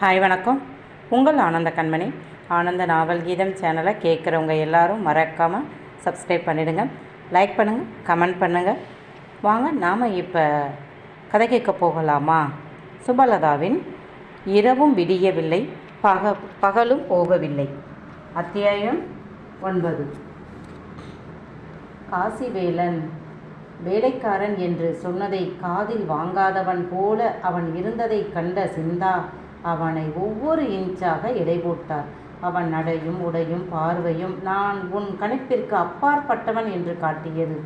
Hi வணக்கம். உங்கள் ஆனந்த கண்மணி. ஆனந்த நாவல் கீதம் சேனலை கேட்குறவங்க எல்லாரும் மறக்காமல் சப்ஸ்கிரைப் பண்ணிவிடுங்க லைக் பண்ணுங்கள் கமெண்ட் பண்ணுங்கள் வாங்க நாம் இப்போ கதை கேட்க போகலாமா? சுபலதாவின் இரவும் விடியவில்லை பக பகலும் போகவில்லை. அத்தியாயம் ஒன்பது. காசிவேலன் வேலைக்காரன் என்று சொன்னதை காதில் வாங்காதவன் போல அவன் இருந்ததைக் கண்ட சிந்தா அவனை ஒவ்வொரு இன்ச்சாக எடை போட்டார். அவன் நடையும் உடையும் பார்வையும் நான் உன் கணிப்பிற்கு அப்பாற்பட்டவன் என்று காட்டியது.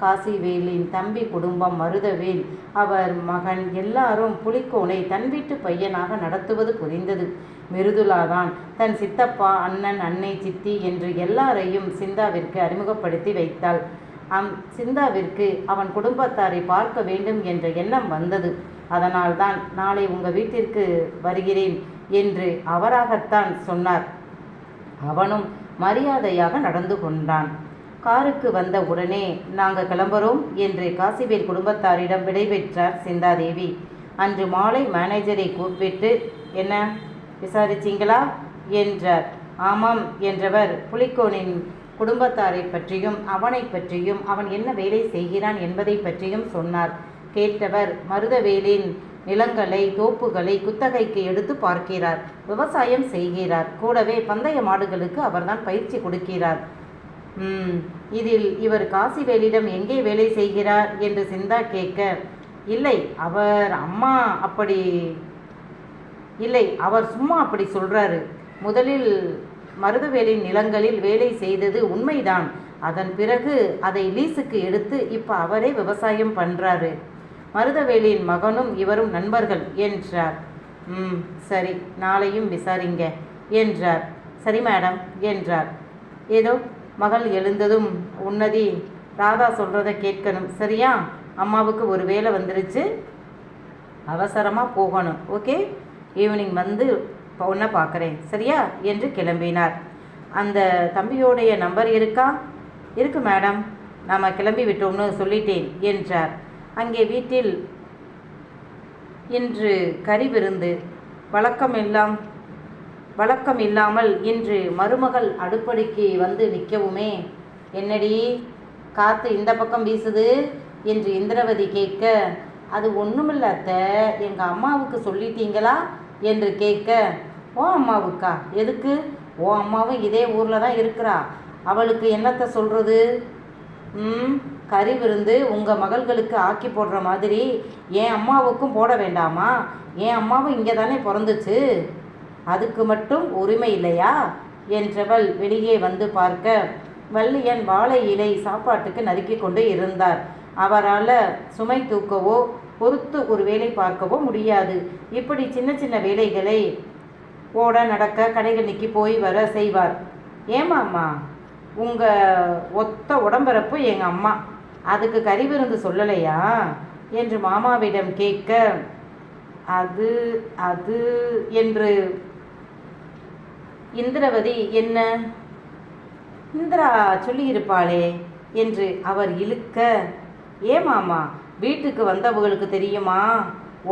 காசிவேலின் தம்பி குடும்பம் மருதவேல். அவர் மகன் எல்லாரும் புலிக்கோனை தன் வீட்டு பையனாக நடத்துவது புரிந்தது. மிருதுலாதான் தன் சித்தப்பா அண்ணன் அன்னை சித்தி என்று எல்லாரையும் சிந்தாவிற்கு அறிமுகப்படுத்தி வைத்தாள். அம் சிந்தாவிற்கு அவன் குடும்பத்தாரை பார்க்க வேண்டும் என்ற எண்ணம் வந்தது. அதனால்தான் நாளை உங்கள் வீட்டிற்கு வருகிறேன் என்று அவராகத்தான் சொன்னார். அவனும் மரியாதையாக நடந்து கொண்டான். காருக்கு வந்த உடனே நாங்கள் கிளம்புறோம் என்று காசிவேல் குடும்பத்தாரிடம் விடைபெற்றார் சிந்தாதேவி. அன்று மாலை மேனேஜரை கூப்பிட்டு என்ன விசாரிச்சிங்களா? என்றார். ஆமாம் என்றவர் புலிக்கோனின் குடும்பத்தாரை பற்றியும் அவனை பற்றியும் அவன் என்ன வேலை செய்கிறான் என்பதை பற்றியும் சொன்னார். கேட்டவர் மருதவேலின் நிலங்களை தோப்புகளை குத்தகைக்கு எடுத்து பார்க்கிறார். விவசாயம் செய்கிறார். கூடவே பந்தய மாடுகளுக்கு அவர்தான் பயிற்சி கொடுக்கிறார். இதில் இவர் காசிவேலிடம் எங்கே வேலை செய்கிறார் என்று சிந்தா கேட்க இல்லை அவர் அம்மா அப்படி இல்லை அவர் சும்மா அப்படி சொல்றாரு. முதலில் மருதவேலின் நிலங்களில் வேலை செய்தது உண்மைதான். அதன் பிறகு அதை லீஸுக்கு எடுத்து இப்போ அவரே விவசாயம் பண்ணுறாரு மருதவேலியின் மகனும் இவரும் நண்பர்கள் என்றார். ம் சரி நாளையும் விசாரிங்க என்றார். சரி மேடம் என்றார். ஏதோ மகள் எழுந்ததும் உன்னதி ராதா சொல்கிறத கேட்கணும் சரியா? அம்மாவுக்கு ஒரு வேலை வந்துருச்சு. அவசரமாக போகணும் ஓகே? ஈவினிங் வந்து பொண்ணை பார்க்குறேன் சரியா? என்று கிளம்பினார். அந்த தம்பியோடைய நம்பர் இருக்கா? இருக்கு மேடம். நாம் கிளம்பி விட்டோம்னு சொல்லிட்டேன் என்றார். அங்கே வீட்டில் இன்று கறி விருந்து வழக்கம் எல்லாம் வழக்கம் இல்லாமல் இன்று மருமகள் அடுப்படிக்கு வந்து நிற்கவுமே. என்னடி காற்று இந்த பக்கம் வீசுது என்று இந்திரவதி கேட்க அது ஒன்றுமில்ல அத்தை எங்கள் அம்மாவுக்கு சொல்லிட்டீங்களா? என்று கேட்க ஓ அம்மாவுக்கா எதுக்கு? ஓ அம்மாவும் இதே ஊரில் தான் இருக்கிறா. அவளுக்கு என்னத்தை சொல்கிறது ம் கறி விருந்து உங்கள் மகள்களுக்கு ஆக்கி போடுற மாதிரி என் அம்மாவுக்கும் போட வேண்டாமா? என் அம்மாவும் இங்கே தானே பிறந்துச்சு. அதுக்கு மட்டும் உரிமை இல்லையா? என்றவள் வெளியே வந்து பார்க்க வள்ளியன் வாழை இலை சாப்பாட்டுக்கு நறுக்கி கொண்டு இருந்தார். அவரால் சுமை தூக்கவோ பொறுத்து ஒரு வேலை பார்க்கவோ முடியாது. இப்படி சின்ன சின்ன வேலைகளை ஓட நடக்க கடைகளுக்கு போய் வர செய்வார். ஏமாம்மா உங்கள் ஒத்த உடம்பிறப்பு எங்கள் அம்மா. அதுக்கு கறி விருந்து சொல்லலையா? என்று மாமாவிடம் கேட்க அது அது என்று. இந்திரவதி என்ன? இந்திரா சொல்லியிருப்பாளே என்று அவர் இழுக்க ஏமாமா வீட்டுக்கு வந்தவங்களுக்கு தெரியுமா?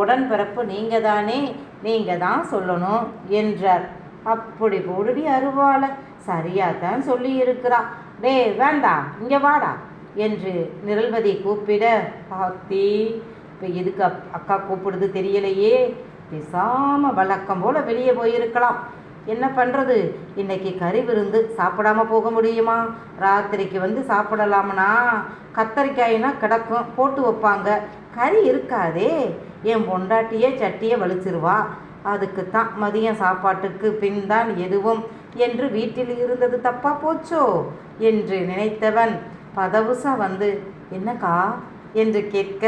உடன்பிறப்பு நீங்கள் தானே நீங்கள் தான் சொல்லணும் என்றார். அப்படி போடுடி அருவாள சரியாக தான் சொல்லியிருக்கிறா. டே வேண்டாம் இங்கே வாடா. என்று நிரல்வதி கூப்பிட ஆத்தி இப்போ எதுக்கு அப்- அக்கா கூப்பிடுது தெரியலையே. பேசாமல் வழக்கம் போல் வெளியே போயிருக்கலாம். என்ன பண்ணுறது இன்னைக்கு கறி விருந்து சாப்பிடாம போக முடியுமா? ராத்திரிக்கு வந்து சாப்பிடலாம்னா கத்தரிக்காயினா கிடக்கும் போட்டு வைப்பாங்க. கறி இருக்காதே. என் பொண்டாட்டியே சட்டியை வலிச்சிருவா. அதுக்குத்தான் மதியம் சாப்பாட்டுக்கு பின் தான் எதுவும் என்று வீட்டில் இருந்தது தப்பா போச்சோ? என்று நினைத்தவன் பதவுசா வந்து என்னக்கா? என்று கேட்க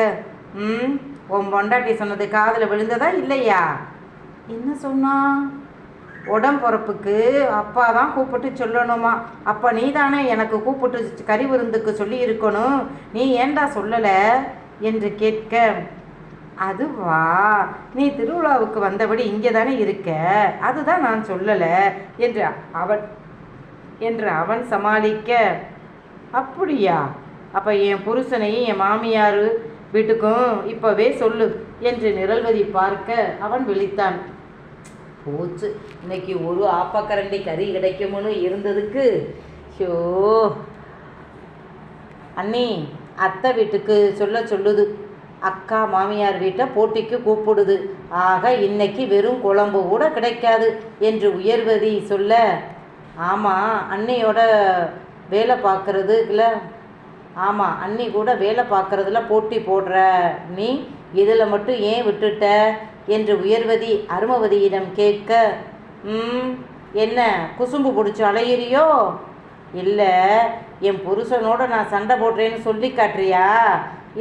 ம் உன் பொண்டாட்டி சொன்னது காதில் விழுந்ததா இல்லையா? என்ன சொன்னா? உடம்புறப்புக்கு அப்பா தான் கூப்பிட்டு சொல்லணுமா. அப்போ நீ தானே எனக்கு கூப்பிட்டு கறி விருந்துக்கு சொல்லி இருக்கணும். நீ ஏன்டா சொல்லலை? என்று கேட்க அதுவா? நீ திருவிழாவுக்கு வந்தபடி இங்கே தானே இருக்க. அதுதான் நான் சொல்லலை. என்று அவன் என்று அவன் சமாளிக்க அப்படியா? அப்போ என் புருஷனையும் என் மாமியார் வீட்டுக்கும் இப்போவே சொல்லு என்று நிரல்வதி பார்க்க அவன் விழித்தான். போச்சு இன்னைக்கு ஒரு ஆப்பக்கரண்டி கறி கிடைக்கும்னு இருந்ததுக்கு. ஷோ. அண்ணி அத்தை வீட்டுக்கு சொல்ல சொல்லுது. அக்கா மாமியார் வீட்டை போட்டிக்கு கூப்பிடுது. ஆக இன்னைக்கு வெறும் குழம்பு கூட கிடைக்காது என்று உயர்வதி சொல்ல ஆமாம் அன்னையோட வேலை பார்க்கறது இல்லை ஆமாம் அண்ணி கூட வேலை பார்க்கறதுல போட்டி போடுற. நீ இதில் மட்டும் ஏன் விட்டுட்ட? என்று உயர்வதி அருமவதியிடம் கேட்க ம் என்ன குசும்பு பிடிச்சி அலையிறியோ? இல்லை என் புருஷனோட நான் சண்டை போடுறேன்னு சொல்லி காட்டுறியா?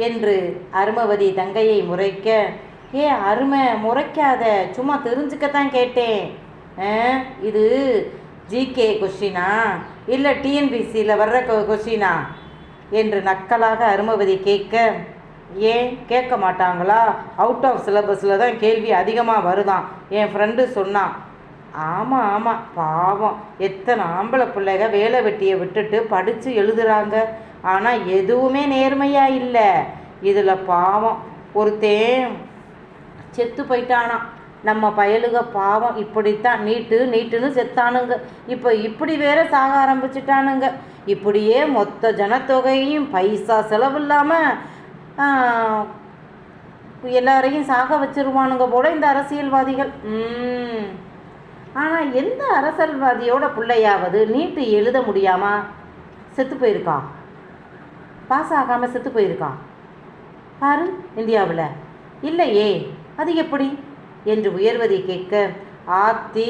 என்று அருமவதி தங்கையை முறைக்க ஏ அருமை முறைக்காத. சும்மா தெரிஞ்சுக்கத்தான் கேட்டேன். இது ஜிகே கொஷினா இல்லை டிஎன்பிசியில் வர்ற கொஷினா என்று நக்கலாக அருமவதி கேட்க ஏன் கேட்க மாட்டாங்களா? அவுட் ஆஃப் சிலபஸில் தான் கேள்வி அதிகமாக வருதான் என் ஃப்ரெண்டு சொன்னான் ஆமாம் ஆமாம் பாவம். எத்தனை ஆம்பளை பிள்ளைக வேலை வெட்டியை விட்டுட்டு படித்து எழுதுறாங்க. ஆனால் எதுவுமே நேர்மையாக இல்லை. இதில் பாவம். ஒருத்தன் செத்து போயிட்டானான் நம்ம பயலுக பாவம் இப்படித்தான். நீட்டு நீட்டுன்னு செத்தானுங்க. இப்போ இப்படி வேற சாக ஆரம்பிச்சிட்டானுங்க. இப்படியே மொத்த ஜனத்தொகையும் பைசா செலவு இல்லாமல் எல்லாரையும் சாக வச்சிருவானுங்க போல இந்த அரசியல்வாதிகள். ம். ஆனால் எந்த அரசியல்வாதியோட பிள்ளையாவது நீட்டு எழுத முடியாமா? செத்து போயிருக்கா? பாஸ் ஆகாமல் செத்து போயிருக்கா? பாரு இந்தியாவில். இல்லையே. அது எப்படி? என்று உயர்வதை கேட்க ஆத்தி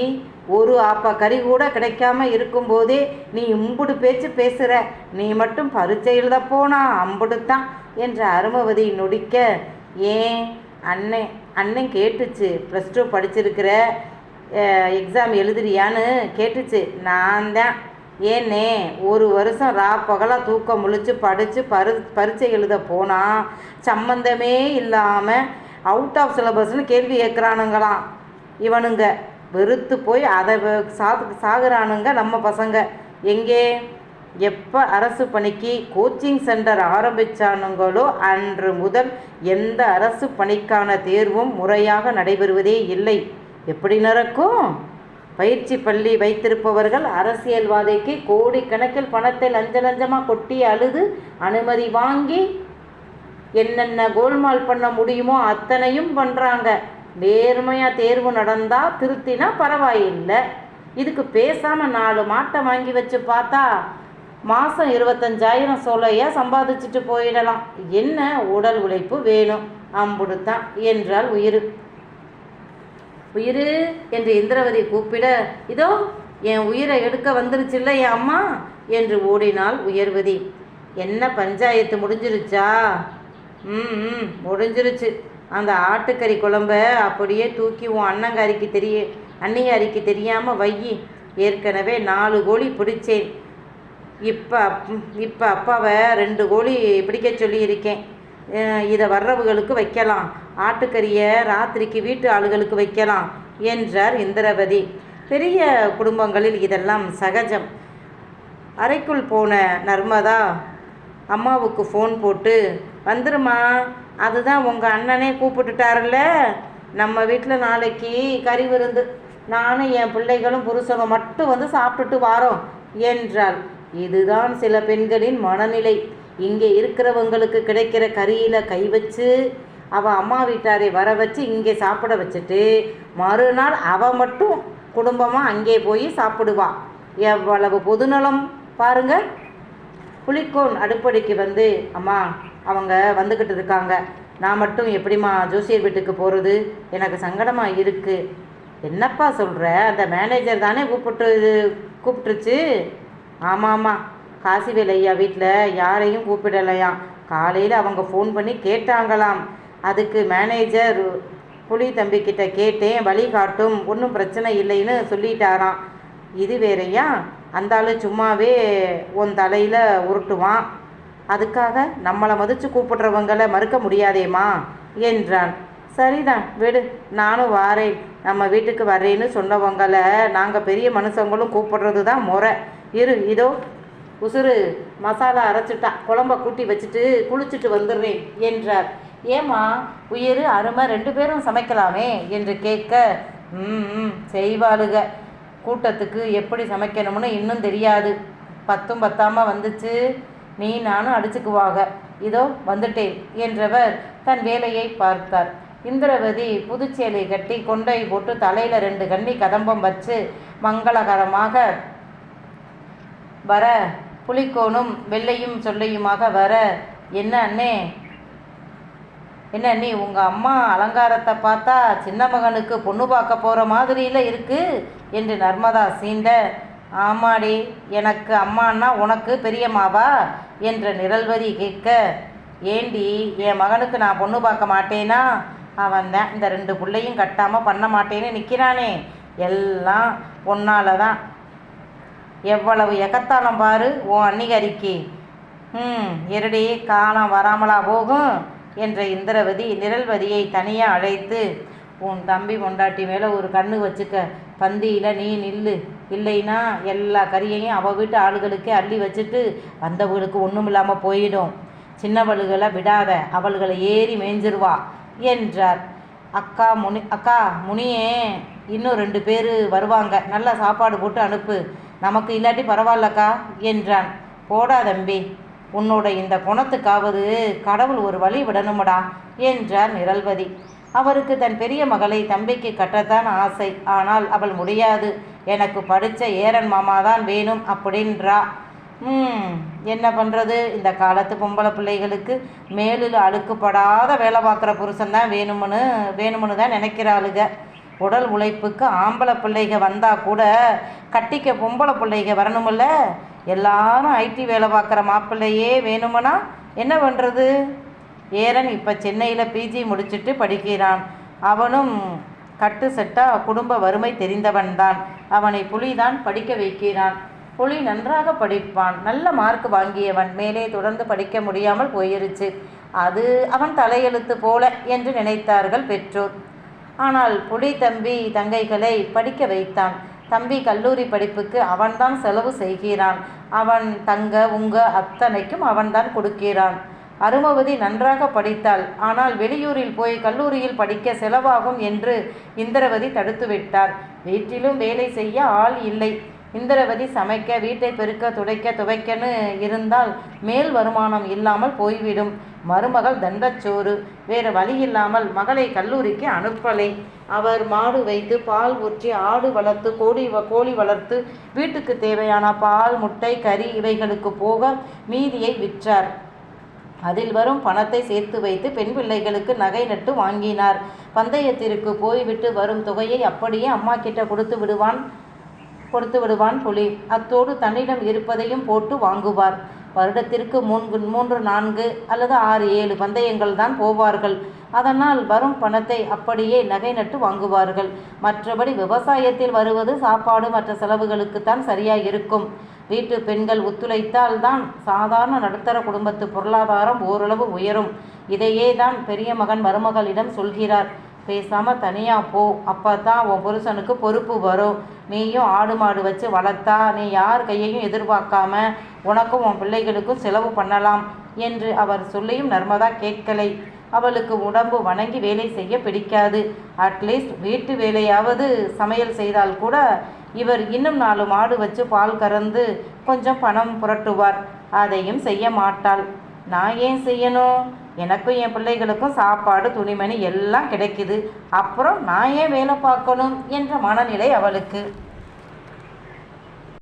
ஒரு ஆப்பா கறி கூட கிடைக்காம இருக்கும்போதே நீ இம்புடு பேச்சு பேசுகிற நீ மட்டும் பரீட்சை எழுத போனா அம்புடுத்தான் என்று அருமவதி நொடிக்க ஏன்? அண்ணன் அண்ணன் கேட்டுச்சு. ப்ளஸ் டூ படிச்சிருக்கிற எக்ஸாம் எழுதுறியான்னு கேட்டுச்சு. நான் தான். ஏன்னே ஒரு வருஷம் ரா பகலாக தூக்கம் முழிச்சு படித்து பரு பரீட்சை எழுத போனால் சம்மந்தமே இல்லாமல் அவுட் ஆஃப் சிலபஸ்னு கேள்வி கேட்குறானுங்களாம் இவனுங்க வெறுத்து போய் அதை சா சாகுறானுங்க நம்ம பசங்க. எங்கே? எப்போ அரசு பணிக்கு கோச்சிங் சென்டர் ஆரம்பித்தானுங்களோ அன்று முதல் எந்த அரசு பணிக்கான தேர்வும் முறையாக நடைபெறுவதே இல்லை. எப்படி நடக்கும்? பயிற்சி பள்ளி வைத்திருப்பவர்கள் அரசியல்வாதிக்கு கோடிக்கணக்கில் பணத்தை லஞ்ச லஞ்சமாக கொட்டி அழுது அனுமதி வாங்கி என்னென்ன கோல்மால் பண்ண முடியுமோ அத்தனையும் பண்ணுறாங்க நேர்மையாக தேர்வு நடந்தால் திருத்தினா பரவாயில்லை. இதுக்கு பேசாமல் நாலு மாட்டை வாங்கி வச்சு பார்த்தா மாதம் இருபத்தஞ்சாயிரம் சோலையாக சம்பாதிச்சுட்டு போயிடலாம். என்ன உடல் உழைப்பு வேணும்? அம்புடுத்தான். என்றால் உயிர். உயிர் என்று இந்திரவதி கூப்பிட இதோ என் உயிரை எடுக்க வந்துருச்சுல்ல என் அம்மா? என்று ஓடினாள் உயர்வதி. என்ன பஞ்சாயத்து முடிஞ்சிருச்சா? ம் ம் முடிஞ்சிருச்சு. அந்த ஆட்டுக்கறி குழம்ப அப்படியே தூக்கி உன் அண்ணங்காரிக்கு தெரிய அன்னியாரிக்கு தெரியாமல் வையி ஏற்கனவே நாலு கோழி பிடிச்சேன். இப்போ அப் இப்போ அப்பாவை ரெண்டு கோழி பிடிக்க சொல்லியிருக்கேன். இதை வர்றவங்களுக்கு வைக்கலாம். ஆட்டுக்கறியை ராத்திரிக்கு வீட்டு ஆளுகளுக்கு வைக்கலாம் என்றார் இந்திரவதி பெரிய குடும்பங்களில் இதெல்லாம் சகஜம். அறைக்குள் போன நர்மதா அம்மாவுக்கு ஃபோன் போட்டு வந்துருமா அதுதான் உங்கள் அண்ணனே கூப்பிட்டுட்டாருல்ல. நம்ம வீட்டில் நாளைக்கு கறி விருந்து. நானும் என் பிள்ளைகளும் புருஷங்க மட்டும் வந்து சாப்பிட்டுட்டு வாரோம் என்றாள். இதுதான் சில பெண்களின் மனநிலை. இங்கே இருக்கிறவங்களுக்கு கிடைக்கிற கறியில் கை வச்சு அவள் அம்மா வீட்டாரை வர வச்சு இங்கே சாப்பிட வச்சுட்டு மறுநாள் அவள் மட்டும் குடும்பமாக அங்கே போய் சாப்பிடுவா. எவ்வளவு பொதுநலம் பாருங்க. புளிக்கோன் அடுப்படிக்கு வந்து அம்மா அவங்க வந்துக்கிட்டு இருக்காங்க. நான் மட்டும் எப்படிம்மா ஜோசியர் வீட்டுக்கு போகிறது எனக்கு சங்கடமாக இருக்குது என்னப்பா சொல்கிற அந்த மேனேஜர் தானே கூப்பிட்டு கூப்பிட்டுருச்சு. ஆமாம் ஆமாம் காசிவேல் ஐயா வீட்டில் யாரையும் கூப்பிடலையாம் காலையில் அவங்க ஃபோன் பண்ணி கேட்டாங்களாம். அதுக்கு மேனேஜர் புலி தம்பிக்கிட்ட கேட்டேன். வழி காட்டும். ஒன்றும் பிரச்சனை இல்லைன்னு சொல்லிட்டாராம். இது வேறையா? அந்த ஆளு சும்மாவே உன் தலையில் உருட்டுவான். அதுக்காக நம்மளை மதித்து கூப்பிடுறவங்களை மறுக்க முடியாதேம்மா என்றான். சரிதான் விடு நானும் வாரேன். நம்ம வீட்டுக்கு வர்றேன்னு சொன்னவங்களை நாங்கள் பெரிய மனுஷங்களும் கூப்பிடுறது தான் முறை. இரு இதோ உசுறு மசாலா அரைச்சிட்டா குழம்ப கூட்டி வச்சுட்டு குளிச்சுட்டு வந்துடுறேன் என்றார். ஏம்மா உயிர் அருமை ரெண்டு பேரும் சமைக்கலாமே என்று கேட்க ம் செய்வாளுக. கூட்டத்துக்கு எப்படி சமைக்கணும்னு இன்னும் தெரியாது. பத்தும் பத்தாமல் வந்துச்சு. நீ நானும் அடிச்சுக்குவாக. இதோ வந்துட்டேன் என்றவர் தன் வேலையை பார்த்தார். இந்திரவதி புதுச்சேலை கட்டி கொண்டை போட்டு தலையில ரெண்டு கண்ணி கதம்பம் வச்சு மங்களகரமாக வர புலிக்கோனும் வெள்ளையும் சொல்லையுமாக வர என்ன அண்ணே? என்ன நீ உங்கள் அம்மா அலங்காரத்தை பார்த்தா சின்ன மகனுக்கு பொண்ணு பார்க்க போகிற மாதிரியில் இருக்கு? என்று நர்மதா சீண்ட ஆமாடி எனக்கு அம்மான்னா உனக்கு பெரியம்மாவா என்ற நிரல்வதி கேட்க ஏண்டி என் மகனுக்கு நான் பொண்ணு பார்க்க மாட்டேனா? அவன் தான் இந்த ரெண்டு பிள்ளையும் கட்டாமல் பண்ண மாட்டேன்னு நிற்கிறானே எல்லாம் ஒன்னால தான் எவ்வளவு எகத்தாளம் பாரு உன் அன்னிகரிக்கு. ம் இருடி காலம் வராமலா போகும் என்ற இந்திரவதி நிரல்வதியை தனியாக அழைத்து உன் தம்பி பொண்டாட்டி மேலே ஒரு கண்ணு வச்சுக்க. பந்தியில் நீ நில்லு. இல்லைன்னா எல்லா கறியையும் அவள் வீட்டு ஆளுகளுக்கே அள்ளி வச்சுட்டு வந்தவங்களுக்கு ஒன்றும் இல்லாமல் போயிடும். சின்னவளுகளை விடாத. அவள்களை ஏறி மேய்ஞ்சிருவா என்றார். அக்கா முனி அக்கா முனியே இன்னும் ரெண்டு பேர் வருவாங்க. நல்லா சாப்பாடு போட்டு அனுப்பு. நமக்கு இல்லாட்டி பரவாயில்லக்கா என்றான். போடா தம்பி. உன்னோட இந்த குணத்துக்காவது கடவுள் ஒரு வழி விடணுமடா என்றார் நிரல்வதி. அவருக்கு தன் பெரிய மகளை தம்பிக்கு கட்டத்தான் ஆசை. ஆனால் அவள் முடியாது. எனக்கு படித்த ஏரன் மாமா தான் வேணும் அப்படின்றா. ம் என்ன பண்ணுறது இந்த காலத்து பொம்பளை பிள்ளைகளுக்கு மேலில் அழுக்குப்படாத வேலை பார்க்குற புருஷன் தான் வேணும்னு வேணும்னு தான் நினைக்கிறாளுங்க உடல் உழைப்புக்கு ஆம்பளை பிள்ளைக வந்தால் கூட கட்டிக்க பொம்பளை பிள்ளைக வரணுமில்ல எல்லாரும் ஐடி வேலை பார்க்குற மாப்பிள்ளையே வேணுமனா என்ன பண்ணுறது ஏரன் இப்போ சென்னையில் பிஜி முடிச்சுட்டு படிக்கிறான். அவனும் கட்டு செட்டாக குடும்ப வறுமை தெரிந்தவன்தான். அவனை புலிதான் படிக்க வைக்கிறான். புலி நன்றாக படிப்பான். நல்ல மார்க் வாங்கியவன். மேலே தொடர்ந்து படிக்க முடியாமல் போயிருச்சு. அது அவன் தலையெழுத்து போல என்று நினைத்தார்கள் பெற்றோர். ஆனால் புலி தம்பி தங்கைகளை படிக்க வைத்தான். தம்பி கல்லூரி படிப்புக்கு அவன்தான் செலவு செய்கிறான். அவன் தங்க உங்க அத்தனைக்கும் அவன்தான் கொடுக்கிறான். அருமவதி நன்றாக படித்தாள். ஆனால் வெளியூரில் போய் கல்லூரியில் படிக்க செலவாகும் என்று இந்திரவதி தடுத்துவிட்டார். வீட்டிலும் வேலை செய்ய ஆள் இல்லை. இந்திரவதி சமைக்க வீட்டை பெருக்க துடைக்க துவைக்கன்னு இருந்தால் மேல் வருமானம் இல்லாமல் போய்விடும். மருமகள் தண்டச்சோறு. வேறு வழி இல்லாமல் மகளை கல்லூரிக்கு அனுப்பலை. அவர் மாடு வைத்து பால் ஊற்றி ஆடு வளர்த்து கோழி வ- கோழி வளர்த்து வீட்டுக்கு தேவையான பால் முட்டை கறி இவைகளுக்கு போக மீதியை விற்றார். அதில் வரும் பணத்தை சேர்த்து வைத்து பெண் பிள்ளைகளுக்கு நகை நட்டு வாங்கினார். பந்தயத்திற்கு போய்விட்டு வரும் தொகையை அப்படியே அம்மா கிட்ட கொடுத்து விடுவான் கொடுத்து விடுவான் புலி. அத்தோடு தன்னிடம் இருப்பதையும் போட்டு வாங்குவார். வருடத்திற்கு மூன்று மூன்று நான்கு அல்லது ஆறு ஏழு பந்தயங்கள் தான் போவார்கள். அதனால் வரும் பணத்தை அப்படியே நகை நட்டு வாங்குவார்கள். மற்றபடி விவசாயத்தில் வருவது சாப்பாடு மற்ற செலவுகளுக்குத்தான் சரியாக இருக்கும் வீட்டு பெண்கள் ஒத்துழைத்தால் தான் சாதாரண நடுத்தர குடும்பத்து பொருளாதாரம் ஓரளவு உயரும். இதையே தான் பெரிய மகன் மருமகளிடம் சொல்கிறார். பேசாம தனியா போ. அப்பதான் உன் புருஷனுக்கு பொறுப்பு வரும். நீயும் ஆடு மாடு வச்சு வளர்த்தா நீ யார் கையையும் எதிர்பார்க்காம உனக்கும் உன் பிள்ளைகளுக்கும் செலவு பண்ணலாம் என்று அவர் சொல்லியும் நர்மதா கேட்கலை. அவளுக்கு உடம்பு வணங்கி வேலை செய்ய பிடிக்காது. அட்லீஸ்ட் வீட்டு வேலையாவது சமையல் செய்தால் கூட இவர் இன்னும் நாலு மாடு வச்சு பால் கறந்து கொஞ்சம் பணம் புரட்டுவார். அதையும் செய்ய மாட்டாள். நான் ஏன் செய்யணும்? எனக்கும் என் பிள்ளைகளுக்கும் சாப்பாடு துணிமணி எல்லாம் கிடைக்குது. அப்புறம் நான் ஏன் வேலை பார்க்கணும்? என்ற மனநிலை அவளுக்கு.